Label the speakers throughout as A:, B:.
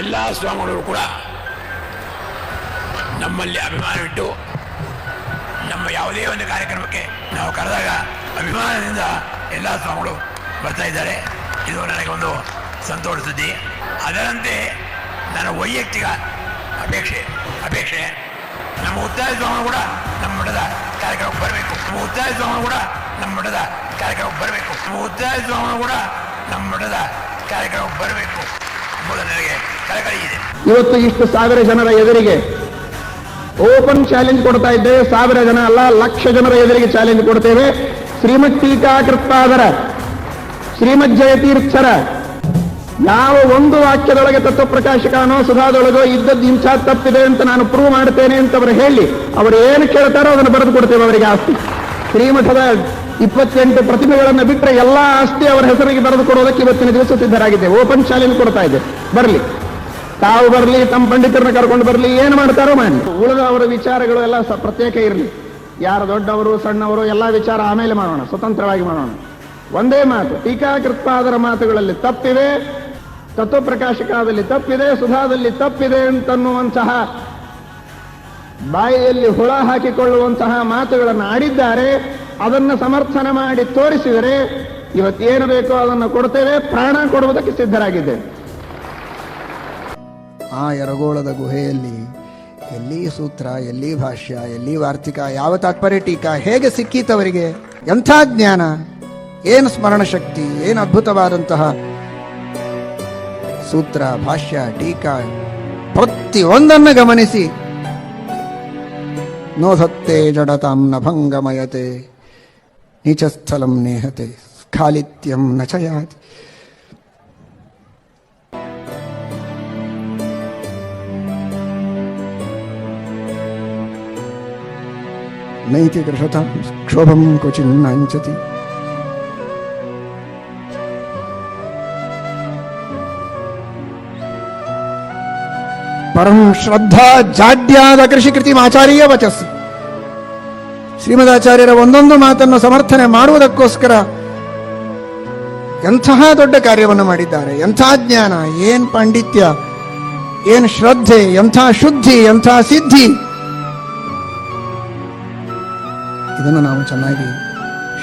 A: ಎಲ್ಲ ಸ್ವಾಮಿಗಳು ಕೂಡ ನಮ್ಮಲ್ಲಿ ಅಭಿಮಾನವಿಟ್ಟು ನಮ್ಮ ಯಾವುದೇ ಒಂದು ಕಾರ್ಯಕ್ರಮಕ್ಕೆ ನಾವು ಕರೆದಾಗ ಅಭಿಮಾನದಿಂದ ಎಲ್ಲ ಸ್ವಾಮಿಗಳು ಬರ್ತಾ ಇದ್ದಾರೆ. ಇದು ನನಗೆ ಒಂದು ಸಂತೋಷ ಸುದ್ದಿ. ಅದರಂತೆ ನನ್ನ ವೈಯಕ್ತಿಕ ಅಪೇಕ್ಷೆ ಅಪೇಕ್ಷೆ, ನಮ್ಮ ಉತ್ತಾಯ ಸ್ವಾಮಿಗಳು ಕೂಡ ನಮ್ಮ ಮಠದ ಕಾರ್ಯಕ್ರಮಕ್ಕೆ ಬರಬೇಕು. ನಮ್ಮ ಉತ್ತಾಯ ಸ್ವಾಮಿಗಳು ಕೂಡ ನಮ್ಮ ಮಠದ ಕಾರ್ಯಕ್ರಮಕ್ಕೆ ಬರಬೇಕು. ನಮ್ಮ ಉತ್ತಾಯ ಸ್ವಾಮಿಗಳು ಕೂಡ ನಮ್ಮ ಮಠದ ಕಾರ್ಯಕ್ರಮಕ್ಕೆ ಬರಬೇಕು.
B: ಇವತ್ತು ಇಷ್ಟು ಸಾವಿರ ಜನರ ಎದುರಿಗೆ ಓಪನ್ ಚಾಲೆಂಜ್ ಕೊಡ್ತಾ ಇದ್ದೇವೆ. ಸಾವಿರ ಜನ ಅಲ್ಲ, ಲಕ್ಷ ಜನರ ಎದುರಿಗೆ ಚಾಲೆಂಜ್ ಕೊಡ್ತೇವೆ. ಶ್ರೀಮತ್ ಟೀಕಾಕೃತ್ಪಾದರ ಶ್ರೀಮದ್ ಜಯತೀರ್ಥರ, ಯಾವ ಒಂದು ವಾಕ್ಯದೊಳಗೆ ತತ್ವಪ್ರಕಾಶಕನೋ ಸುಧಾದೊಳಗೋ ಇದ್ದದ್ದು ಹಿಂಸ ತಪ್ಪಿದೆ ಅಂತ ನಾನು ಪ್ರೂವ್ ಮಾಡ್ತೇನೆ ಅಂತ ಅವರು ಹೇಳಿ, ಅವರು ಏನು ಕೇಳ್ತಾರೋ ಅದನ್ನು ಬರೆದು ಕೊಡ್ತೇವೆ ಅವರಿಗೆ ಆಸ್ತಿ. ಶ್ರೀಮಠದ ಇಪ್ಪತ್ತೆಂಟು ಪ್ರತಿಮೆಗಳನ್ನು ಬಿಟ್ಟರೆ ಎಲ್ಲ ಆಸ್ತಿ ಅವರ ಹೆಸರಿಗೆ ಬರೆದು ಕೊಡೋದಕ್ಕೆ ಇವತ್ತಿನ ದಿವಸ ಸಿದ್ಧರಾಗಿದೆ ಓಪನ್ ಶಾಲೆಯಲ್ಲಿ ಕೊಡ್ತಾ ಇದೆ. ಬರಲಿ. ತಾವು ಬರಲಿ, ತಮ್ಮ ಪಂಡಿತರನ್ನ ಕರ್ಕೊಂಡು ಬರಲಿ, ಏನು ಮಾಡ್ತಾರೋ ಮಾಡಿ. ಉಳಿದ ಅವರ ವಿಚಾರಗಳು ಎಲ್ಲ ಪ್ರತ್ಯೇಕ ಇರಲಿ. ಯಾರು ದೊಡ್ಡವರು, ಸಣ್ಣವರು, ಎಲ್ಲ ವಿಚಾರ ಆಮೇಲೆ ಮಾಡೋಣ, ಸ್ವತಂತ್ರವಾಗಿ ಮಾಡೋಣ. ಒಂದೇ ಮಾತು, ಟೀಕಾಕೃತ್ಪಾದರ ಮಾತುಗಳಲ್ಲಿ ತಪ್ಪಿವೆ ತತ್ವಪ್ರಕಾಶಕದಲ್ಲಿ ತಪ್ಪಿದೆ, ಸುಧಾದಲ್ಲಿ ತಪ್ಪಿದೆ ಅಂತನ್ನುವಂತಹ, ಬಾಯಿಯಲ್ಲಿ ಹುಳ ಹಾಕಿಕೊಳ್ಳುವಂತಹ ಮಾತುಗಳನ್ನು ಆಡಿದ್ದಾರೆ. ಅದನ್ನು ಸಮರ್ಥನೆ ಮಾಡಿ ತೋರಿಸಿದರೆ ಇವತ್ತೇನು ಬೇಕೋ ಅದನ್ನು ಕೊಡ್ತೇವೆ, ಪ್ರಾಣ ಕೊಡುವುದಕ್ಕೆ ಸಿದ್ಧರಾಗಿದ್ದೇವೆ.
C: ಆ ಯರಗೋಳದ ಗುಹೆಯಲ್ಲಿ ಎಲ್ಲಿ ಸೂತ್ರ, ಎಲ್ಲಿ ಭಾಷ್ಯ, ಎಲ್ಲಿ ವಾರ್ತಿಕ, ಯಾವ ತಾತ್ಪರ್ಯ ಟೀಕಾ, ಹೇಗೆ ಸಿಕ್ಕಿತವರಿಗೆ, ಎಂಥ ಜ್ಞಾನ, ಏನು ಸ್ಮರಣ ಶಕ್ತಿ ಏನು ಅದ್ಭುತವಾದಂತಹ ಸೂತ್ರ, ಭಾಷ್ಯ, ಟೀಕಾ, ಪ್ರತಿಯೊಂದನ್ನು ಗಮನಿಸಿ. ನೋಧತ್ತೆ ಜಡತಾಂ ನ निचस्थलं नेहते स्खालित्यं न च याति नैति कृषतां क्षोभं क्वचिन्नाञ्चति परम श्रद्धा जाड्याद कृषि ಶ್ರೀಮದಾಚಾರ್ಯರ ಒಂದೊಂದು ಮಾತನ್ನು ಸಮರ್ಥನೆ ಮಾಡುವುದಕ್ಕೋಸ್ಕರ ಎಂತಹ ದೊಡ್ಡ ಕಾರ್ಯವನ್ನು ಮಾಡಿದ್ದಾರೆ? ಎಂಥ ಜ್ಞಾನ? ಏನ್ ಪಾಂಡಿತ್ಯ? ಏನ್ ಶ್ರದ್ಧೆ? ಎಂಥ ಶುದ್ಧಿ? ಎಂಥ ಸಿದ್ಧಿ? ಇದನ್ನು ನಾವು ಚೆನ್ನಾಗಿ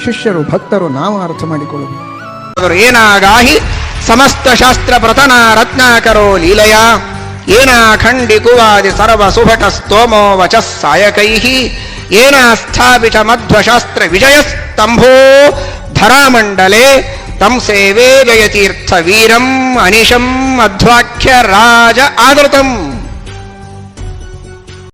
C: ಶಿಷ್ಯರು, ಭಕ್ತರು ನಾವು ಅರ್ಥ ಮಾಡಿಕೊಳ್ಳಬೇಕು.
D: ಏನಾಗಾಹಿ? ಸಮಸ್ತ ಶಾಸ್ತ್ರ ಪ್ರತನ ರತ್ನಾಕರೋ ಲೀಲಯ. ಏನ ಖಂಡಿಕುವಾದಿ ಸರ್ವ ಸುಭಟ ಸ್ತೋಮೋ ವಚ ఏనాస్థాపితమధ్వశాస్త్ర విజయస్తంభో ధరామండలే తం సేవే జయతీర్థవీరం అనిశం అధ్వాఖ్య రాజ ఆదృతం